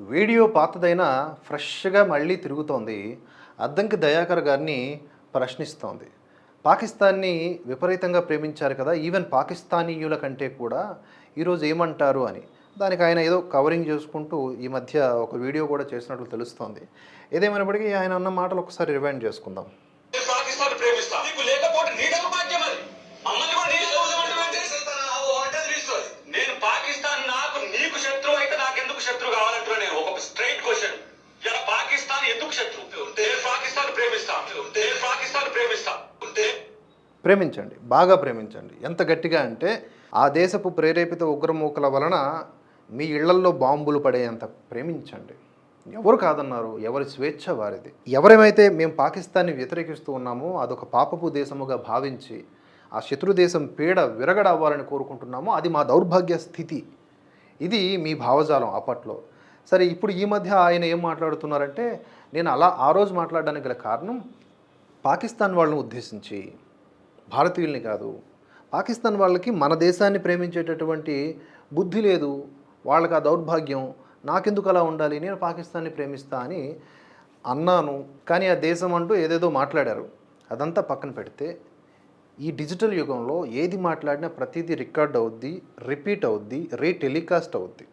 Video పాతదైనా ఫ్రెష్గా మళ్ళీ తిరుగుతోంది. అద్దంకి దయాకర్ గారిని ప్రశ్నిస్తోంది. పాకిస్తాన్ని విపరీతంగా ప్రేమించారు కదా ఈవెన్ పాకిస్తానీయుల కంటే కూడా ఈరోజు ఏమంటారు అని. దానికి ఆయన ఏదో కవరింగ్ చేసుకుంటూ ఈ మధ్య ఒక వీడియో కూడా చేసినట్లు తెలుస్తోంది. ఏదేమైనప్పటికీ ఆయన అన్న మాటలు ఒకసారి రివైండ్ చేసుకుందాం. ఎందుకు పాకిస్తాన్ పాకిస్తాన్ ఉంటే ప్రేమించండి బాగా ప్రేమించండి. ఎంత గట్టిగా అంటే ఆ దేశపు ప్రేరేపిత ఉగ్రమూకల వలన మీ ఇళ్ళల్లో బాంబులు పడేంత ప్రేమించండి. ఎవరు కాదన్నారు? ఎవరి స్వేచ్ఛ వారిది. ఎవరేమైతే మేము పాకిస్తాన్ని వ్యతిరేకిస్తూ ఉన్నామో అదొక పాపపు దేశముగా భావించి ఆ శత్రు దేశం పీడ విరగడవ్వాలని కోరుకుంటున్నామో అది మా దౌర్భాగ్య స్థితి. ఇది మీ భావజాలం అప్పట్లో. సరే ఇప్పుడు ఈ మధ్య ఆయన ఏం మాట్లాడుతున్నారంటే నేను అలా ఆ రోజు మాట్లాడడానికి గల కారణం పాకిస్తాన్ వాళ్ళని ఉద్దేశించి భారతీయుల్ని కాదు. పాకిస్తాన్ వాళ్ళకి మన దేశాన్ని ప్రేమించేటటువంటి బుద్ధి లేదు. వాళ్ళకి ఆ దౌర్భాగ్యం నాకెందుకు అలా ఉండాలి? నేను పాకిస్తాన్ని ప్రేమిస్తా అని అన్నాను. కానీ ఆ దేశం అంటూ ఏదేదో మాట్లాడారు. అదంతా పక్కన పెడితే ఈ డిజిటల్ యుగంలో ఏది మాట్లాడినా ప్రతిదీ రికార్డ్ అవుద్ది రిపీట్ అవుద్ది రీటెలికాస్ట్ అవుద్ది.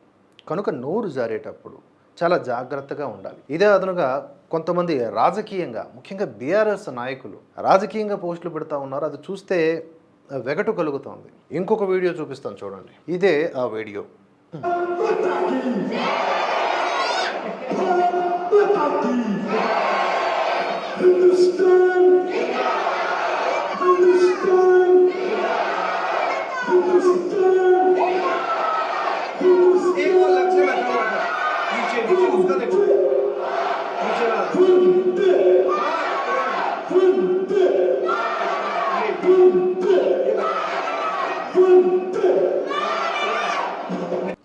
కనుక నోరు జారేటప్పుడు చాలా జాగ్రత్తగా ఉండాలి. ఇదే అదనుగా కొంతమంది రాజకీయంగా ముఖ్యంగా బీఆర్ఎస్ నాయకులు రాజకీయంగా పోస్టులు పెడతా ఉన్నారు. అది చూస్తే వెగటు కలుగుతోంది. ఇంకొక వీడియో చూపిస్తాను చూడండి. ఇదే ఆ వీడియో. Hindustan!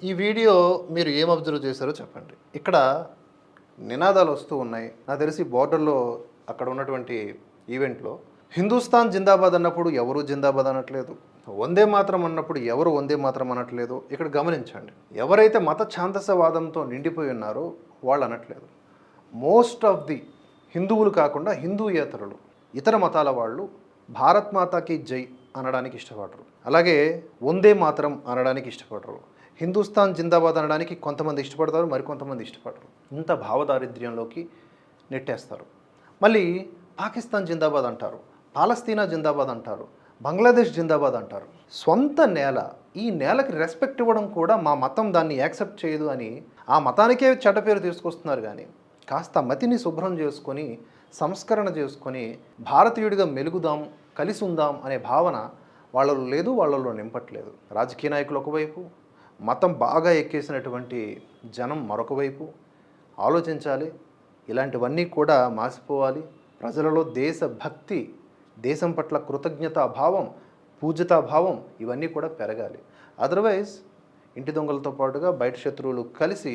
ఈ వీడియో మీరు ఏం అబ్జర్వ్ చేశారో చెప్పండి. ఇక్కడ నినాదాలు వస్తూ ఉన్నాయి. నాకు తెలిసి బార్డర్లో అక్కడ ఉన్నటువంటి ఈవెంట్లో హిందుస్థాన్ జిందాబాద్ అన్నప్పుడు ఎవరూ జిందాబాద్ అనట్లేదు. వందే మాత్రం అన్నప్పుడు ఎవరు వందే మాత్రం అనట్లేదు. ఇక్కడ గమనించండి. ఎవరైతే మత ఛాందసవాదంతో నిండిపోయి ఉన్నారో వాళ్ళు అనట్లేదు. మోస్ట్ ఆఫ్ ది హిందువులు కాకుండా హిందూయేతరులు ఇతర మతాల వాళ్ళు భారత్ మాతాకి జై అనడానికి ఇష్టపడరు. అలాగే వందే మాత్రం అనడానికి ఇష్టపడరు. హిందుస్థాన్ జిందాబాద్ అనడానికి కొంతమంది ఇష్టపడతారు మరికొంతమంది ఇష్టపడరు. ఇంత భావదారిద్ర్యంలోకి నెట్టేస్తారు. మళ్ళీ పాకిస్తాన్ జిందాబాద్ అంటారు పాలస్తీనా జిందాబాద్ అంటారు. బంగ్లాదేశ్ జిందాబాద్ అంటారు. సొంత నేల ఈ నేలకి రెస్పెక్ట్ ఇవ్వడం కూడా మా మతం దాన్ని యాక్సెప్ట్ చేయదు అని ఆ మతానికే చెడ్డ పేరు తీసుకొస్తున్నారు కానీ కాస్త మతిని శుభ్రం చేసుకొని సంస్కరణ చేసుకొని భారతీయుడిగా మెలుగుదాం కలిసి ఉందాం అనే భావన వాళ్ళలో లేదు వాళ్ళలో నింపట్లేదు. రాజకీయ నాయకులు ఒకవైపు మతం బాగా ఎక్కేసినటువంటి జనం మరొక వైపు. ఆలోచించాలి ఇలాంటివన్నీ కూడా మాసిపోవాలి. ప్రజలలో దేశభక్తి దేశం పట్ల కృతజ్ఞతా భావం పూజ్యతా భావం ఇవన్నీ కూడా పెరగాలి. అదర్వైజ్ ఇంటి దొంగలతో పాటుగా బయట శత్రువులు కలిసి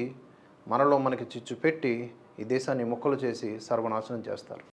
మనలో మనకి చిచ్చు పెట్టి ఈ దేశాన్ని ముక్కలు చేసి సర్వనాశనం చేస్తారు.